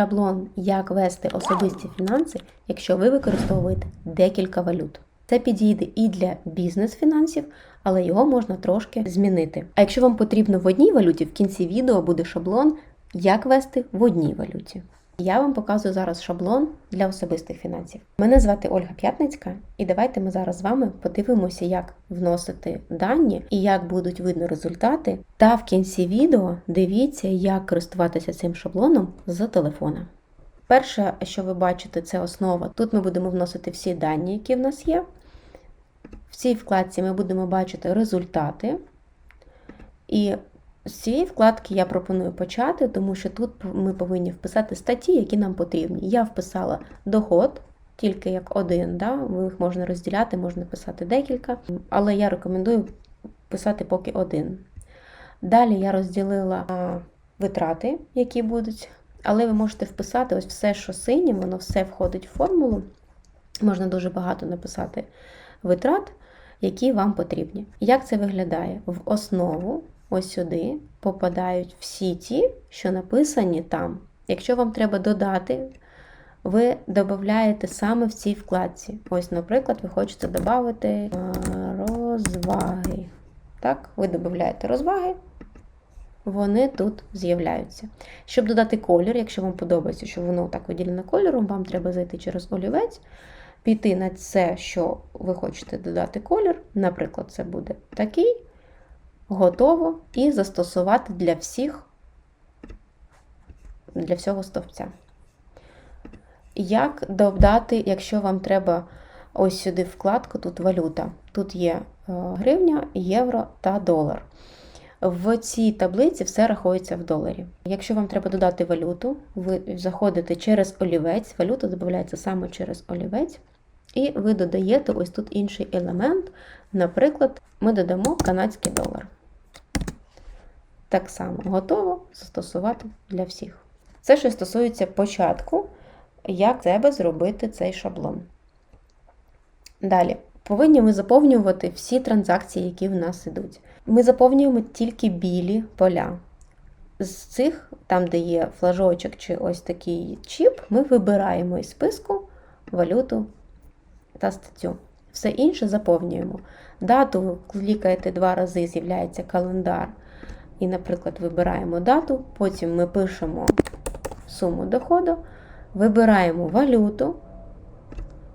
шаблон, як вести особисті фінанси, якщо ви використовуєте декілька валют. Це підійде і для бізнес-фінансів, але його можна трошки змінити. А якщо вам потрібно в одній валюті, в кінці відео буде шаблон, як вести в одній валюті. Я вам показую зараз шаблон для особистих фінансів. Мене звати Ольга П'ятницька, і давайте ми зараз з вами подивимося, як вносити дані і як будуть видно результати. Та в кінці відео дивіться, як користуватися цим шаблоном з телефона. Перше, що ви бачите, це основа. Тут ми будемо вносити всі дані, які в нас є. В цій вкладці ми будемо бачити результати. І з цієї вкладки я пропоную почати, тому що тут ми повинні вписати статті, які нам потрібні. Я вписала доход, тільки як один, да? їх можна розділяти, можна писати декілька, але я рекомендую писати поки один. Далі я розділила витрати, які будуть, але ви можете вписати ось все, що синім, воно все входить в формулу. Можна дуже багато написати витрат, які вам потрібні. Як це виглядає? В основу ось сюди попадають всі ті, що написані там. Якщо вам треба додати, ви додаєте саме в цій вкладці. Ось, наприклад, ви хочете додати розваги. Так, ви додаєте розваги, вони тут з'являються. Щоб додати колір, якщо вам подобається, що воно так виділено кольором, вам треба зайти через олівець, піти на це, що ви хочете додати колір. Наприклад, це буде такий готово і застосувати для всіх, для всього стовпця. Як додати, якщо вам треба ось сюди вкладку, тут валюта. Тут є гривня, євро та долар. В цій таблиці все рахується в доларі. Якщо вам треба додати валюту, ви заходите через олівець, валюта додається саме через олівець, і ви додаєте ось тут інший елемент. Наприклад, ми додамо канадський долар так само готово застосувати для всіх. Це що стосується початку, як себе зробити цей шаблон. Далі, повинні ми заповнювати всі транзакції, які в нас ідуть. Ми заповнюємо тільки білі поля. З цих, там, де є флажочок чи ось такий чіп, ми вибираємо із списку валюту та статтю. Все інше заповнюємо. Дату клікаєте два рази, з'являється календар. І, наприклад, вибираємо дату, потім ми пишемо суму доходу, вибираємо валюту.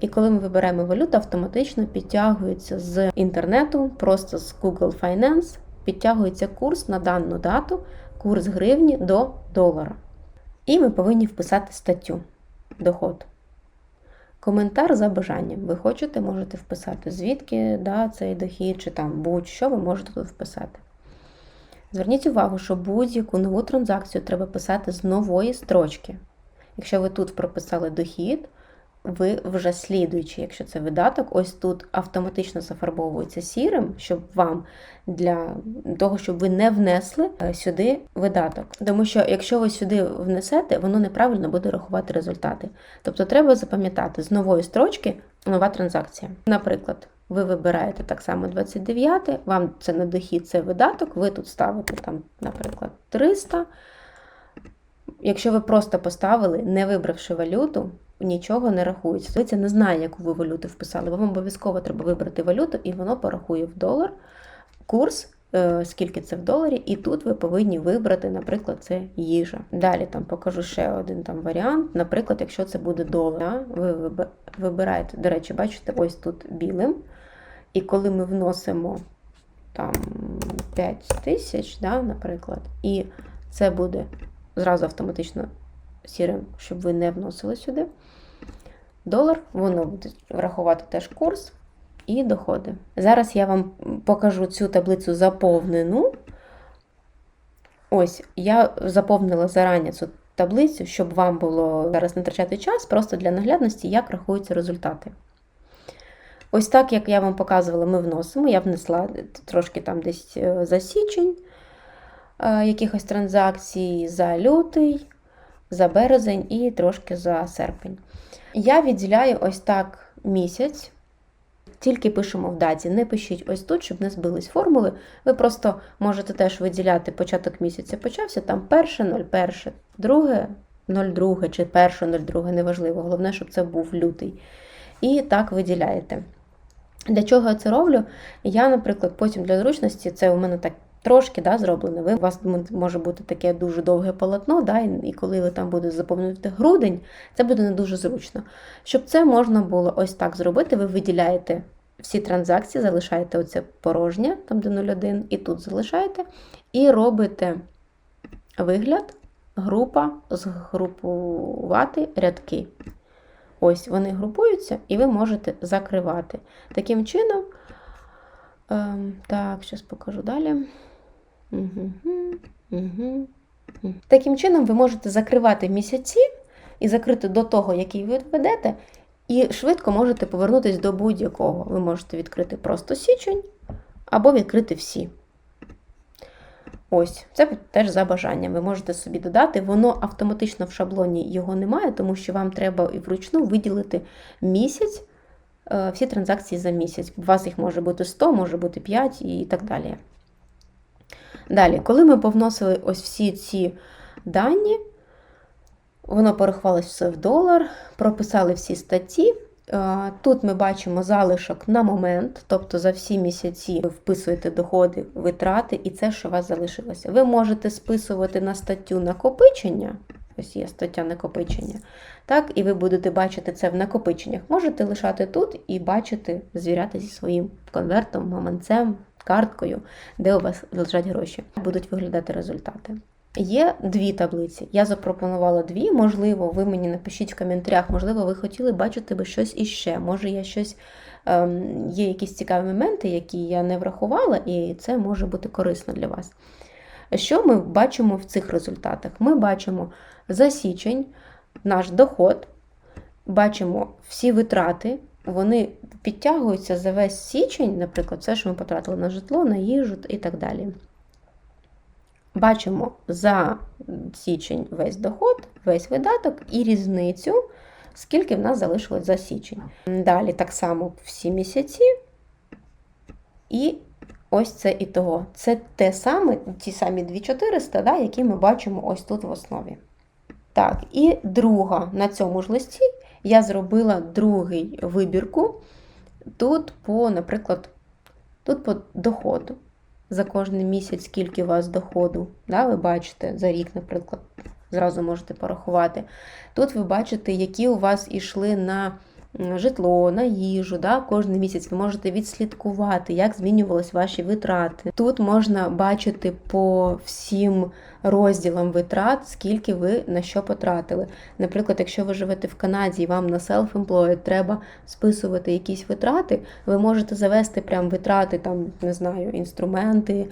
І коли ми вибираємо валюту, автоматично підтягується з інтернету, просто з Google Finance, підтягується курс на дану дату, курс гривні до долара. І ми повинні вписати статтю доход. Коментар за бажанням. Ви хочете, можете вписати, звідки да, цей дохід, чи там будь-що ви можете тут вписати. Зверніть увагу, що будь-яку нову транзакцію треба писати з нової строчки. Якщо ви тут прописали дохід, ви вже слідуючи, якщо це видаток, ось тут автоматично зафарбовується сірим, щоб вам для того, щоб ви не внесли е, сюди видаток. Тому що, якщо ви сюди внесете, воно неправильно буде рахувати результати. Тобто треба запам'ятати з нової строчки нова транзакція. Наприклад. Ви вибираєте так само 29, вам це не дохід, це видаток, ви тут ставите, там, наприклад, 300. Якщо ви просто поставили, не вибравши валюту, нічого не рахується. Таблиця не знає, яку ви валюту вписали. Вам обов'язково треба вибрати валюту, і воно порахує в долар курс, е, скільки це в доларі, і тут ви повинні вибрати, наприклад, це їжа. Далі там покажу ще один там варіант. Наприклад, якщо це буде долар, ви вибираєте, до речі, бачите, ось тут білим. І коли ми вносимо там 5 тисяч, да, наприклад, і це буде зразу автоматично сірим, щоб ви не вносили сюди долар, воно буде врахувати теж курс і доходи. Зараз я вам покажу цю таблицю заповнену. Ось, я заповнила зарані цю таблицю, щоб вам було зараз не втрачати час, просто для наглядності, як рахуються результати. Ось так, як я вам показувала, ми вносимо. Я внесла трошки там десь е, за січень е, якихось транзакцій, за лютий, за березень і трошки за серпень. Я відділяю ось так місяць. Тільки пишемо в даті, не пишіть ось тут, щоб не збились формули. Ви просто можете теж виділяти початок місяця почався, там перше, 01, друге, 02 чи 1.02, неважливо. Головне, щоб це був лютий. І так виділяєте. Для чого я це роблю? Я, наприклад, потім для зручності, це у мене так трошки да, зроблено. Ви, У вас може бути таке дуже довге полотно, да, і коли ви там будете заповнювати грудень, це буде не дуже зручно. Щоб це можна було ось так зробити, ви виділяєте всі транзакції, залишаєте оце порожнє, там де 01, і тут залишаєте, і робите вигляд, група, згрупувати рядки. Ось вони групуються, і ви можете закривати. Таким чином, ем, так, зараз покажу далі. Угу, угу, угу. Таким чином, ви можете закривати місяці і закрити до того, який ви ведете, і швидко можете повернутися до будь-якого. Ви можете відкрити просто січень або відкрити всі. Ось, це теж за бажанням. Ви можете собі додати, воно автоматично в шаблоні його немає, тому що вам треба і вручну виділити місяць, е, всі транзакції за місяць. У вас їх може бути 100, може бути 5 і так далі. Далі, коли ми повносили ось всі ці дані, воно порахувалося все в долар, прописали всі статті. Е, тут ми бачимо залишок на момент, тобто за всі місяці ви вписуєте доходи, витрати, і це, що у вас залишилося. Ви можете списувати на статтю накопичення. Ось є стаття накопичення. Так, І ви будете бачити це в накопиченнях. Можете лишати тут і бачити, звіряти зі своїм конвертом, маманцем, карткою, де у вас лежать гроші. Будуть виглядати результати. Є дві таблиці. Я запропонувала дві. Можливо, ви мені напишіть в коментарях, можливо, ви хотіли бачити би щось іще. Може, я щось ем, є якісь цікаві моменти, які я не врахувала, і це може бути корисно для вас. Що ми бачимо в цих результатах? Ми бачимо за січень наш доход, бачимо всі витрати, вони підтягуються за весь січень, наприклад, все, що ми потратили на житло, на їжу і так далі. Бачимо за січень весь доход, весь видаток і різницю, скільки в нас залишилось за січень. Далі так само всі місяці. І ось це і того. Це те саме, ті самі 2400, да, які ми бачимо ось тут в основі. Так, і друга на цьому ж листі я зробила другий вибірку. Тут, по, наприклад, тут по доходу за кожний місяць, скільки у вас доходу. Да, Ви бачите за рік, наприклад, зразу можете порахувати. Тут ви бачите, які у вас ішли на житло, на їжу. Да? Кожен місяць ви можете відслідкувати, як змінювалися ваші витрати. Тут можна бачити по всім розділам витрат, скільки ви на що потратили. Наприклад, якщо ви живете в Канаді і вам на self-employed треба списувати якісь витрати, ви можете завести прям витрати, там, не знаю, інструменти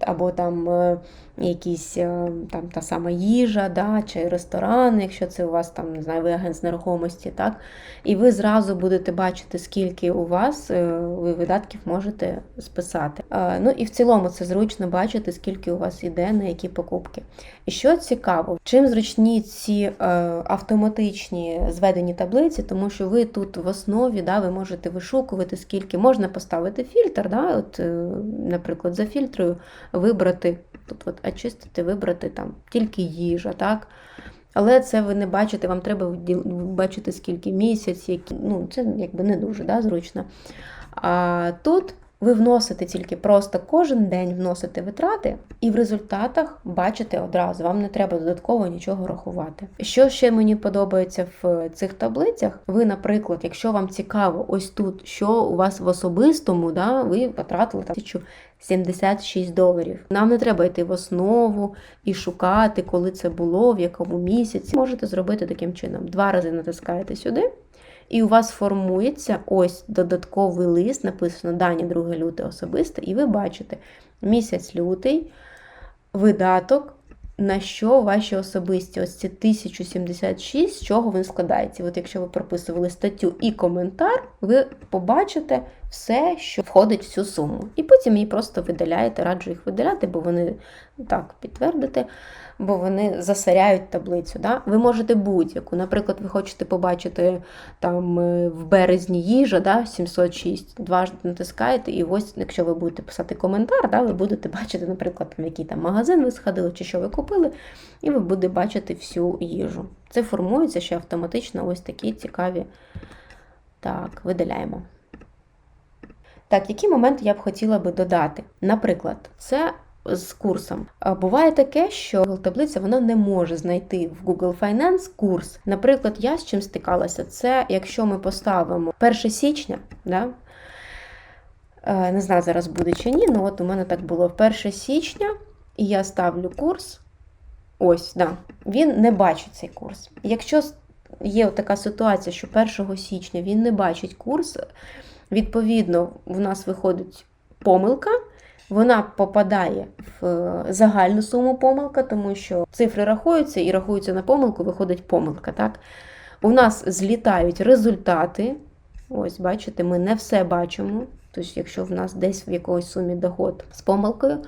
або там е, якісь е, там та сама їжа, да, чи ресторан, якщо це у вас там, не знаю, ви агент з нерухомості, так? І ви зразу будете бачити, скільки у вас е, ви видатків можете списати. Ну і в цілому це зручно бачити, скільки у вас іде, на які покупки. І що цікаво, чим зручні ці е, автоматичні зведені таблиці, тому що ви тут в основі да, ви можете вишукувати, скільки можна поставити фільтр, да, от, наприклад, за фільтрою вибрати тут от очистити, вибрати там тільки їжа. так? Але це ви не бачите, вам треба бачити скільки місяць, які, ну, це якби не дуже да, зручно. А тут ви вносите тільки просто кожен день вносите витрати, і в результатах бачите одразу, вам не треба додатково нічого рахувати. Що ще мені подобається в цих таблицях? Ви, наприклад, якщо вам цікаво, ось тут, що у вас в особистому, да, ви потратили 1076 доларів. Нам не треба йти в основу і шукати, коли це було, в якому місяці. Можете зробити таким чином: два рази натискаєте сюди. І у вас формується ось додатковий лист, написано Дані 2 лютого особисто, і ви бачите місяць лютий, видаток, на що ваші особисті ось ці 1076, з чого він складається. От якщо ви прописували статтю і коментар, ви побачите все, що входить в цю суму. І потім її просто видаляєте, раджу їх видаляти, бо вони так підтвердите, бо вони засоряють таблицю. Да? Ви можете будь-яку. Наприклад, ви хочете побачити там е, в березні їжа да, 706, дважди натискаєте, і ось, якщо ви будете писати коментар, да, ви будете бачити, наприклад, в який там магазин ви сходили чи що ви купили, і ви будете бачити всю їжу. Це формується ще автоматично ось такі цікаві. Так, видаляємо. Так, які моменти я б хотіла би додати? Наприклад, це з курсом. Буває таке, що таблиця вона не може знайти в Google Finance курс. Наприклад, я з чим стикалася, це якщо ми поставимо 1 січня, да? Е, не знаю, зараз буде чи ні, але от у мене так було 1 січня, і я ставлю курс. Ось, да, він не бачить цей курс. Якщо є така ситуація, що 1 січня він не бачить курс, відповідно, в нас виходить помилка, вона попадає в е, загальну суму помилка, тому що цифри рахуються і рахуються на помилку, виходить помилка. Так? У нас злітають результати. Ось, бачите, ми не все бачимо. Тобто, якщо в нас десь в якоїсь сумі доход з помилкою,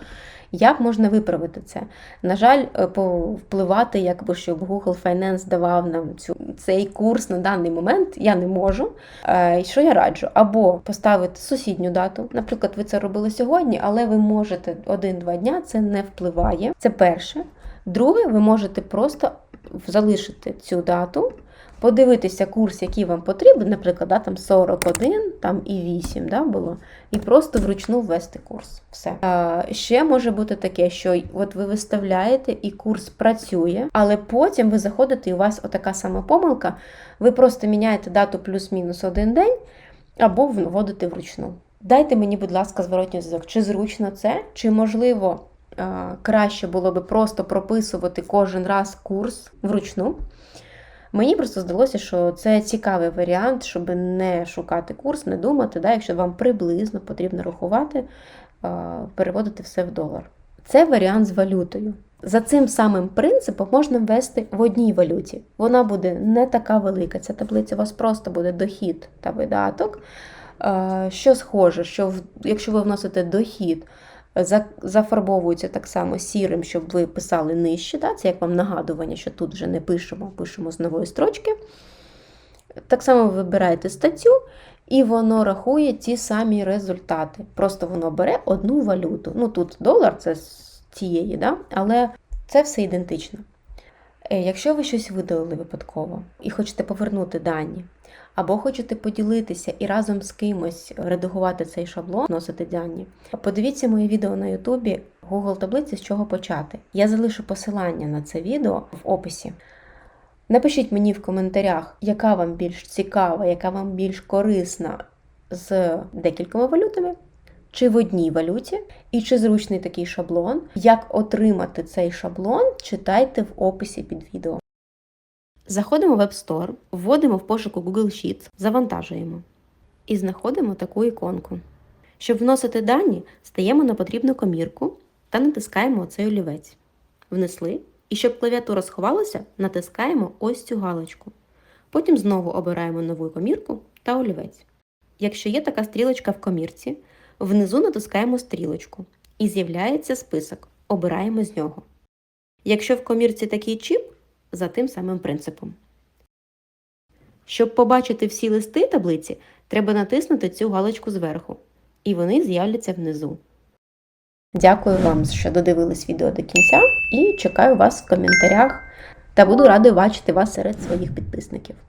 як можна виправити це? На жаль, е, впливати, якби щоб Google Finance давав нам цю, цей курс на даний момент, я не можу. Е, Що я раджу? Або поставити сусідню дату. Наприклад, ви це робили сьогодні, але ви можете один-два дня, це не впливає. Це перше. Друге, ви можете просто залишити цю дату подивитися курс, який вам потрібен, наприклад, да, там 41 там і 8 да, було, і просто вручну ввести курс. Все. А, Ще може бути таке, що от ви виставляєте і курс працює, але потім ви заходите, і у вас отака сама помилка. Ви просто міняєте дату плюс-мінус один день або вводите вручну. Дайте мені, будь ласка, зворотній зв'язок, чи зручно це, чи можливо. Краще було би просто прописувати кожен раз курс вручну. Мені просто здалося, що це цікавий варіант, щоб не шукати курс, не думати, да, якщо вам приблизно потрібно рахувати, переводити все в долар. Це варіант з валютою. За цим самим принципом можна ввести в одній валюті. Вона буде не така велика. Ця таблиця у вас просто буде дохід та видаток. Що схоже, що якщо ви вносите дохід зафарбовуються так само сірим, щоб ви писали нижче. Да? Це як вам нагадування, що тут вже не пишемо, пишемо з нової строчки. Так само ви вибираєте статтю, і воно рахує ті самі результати. Просто воно бере одну валюту. Ну тут долар це з цієї, да? але це все ідентично. Е, якщо ви щось видалили випадково і хочете повернути дані, або хочете поділитися і разом з кимось редагувати цей шаблон, носити дані, подивіться моє відео на Ютубі Google таблиці, з чого почати. Я залишу посилання на це відео в описі. Напишіть мені в коментарях, яка вам більш цікава, яка вам більш корисна з декількома валютами, чи в одній валюті, і чи зручний такий шаблон. Як отримати цей шаблон, читайте в описі під відео. Заходимо в App Store, вводимо в пошуку Google Sheets, завантажуємо і знаходимо таку іконку. Щоб вносити дані, стаємо на потрібну комірку та натискаємо оцей олівець. Внесли. І щоб клавіатура сховалася, натискаємо ось цю галочку. Потім знову обираємо нову комірку та олівець. Якщо є така стрілочка в комірці, внизу натискаємо стрілочку і з'являється список. Обираємо з нього. Якщо в комірці такий чіп, за тим самим принципом. Щоб побачити всі листи таблиці, треба натиснути цю галочку зверху, і вони з'являться внизу. Дякую вам, що додивились відео до кінця, і чекаю вас в коментарях та буду радий бачити вас серед своїх підписників.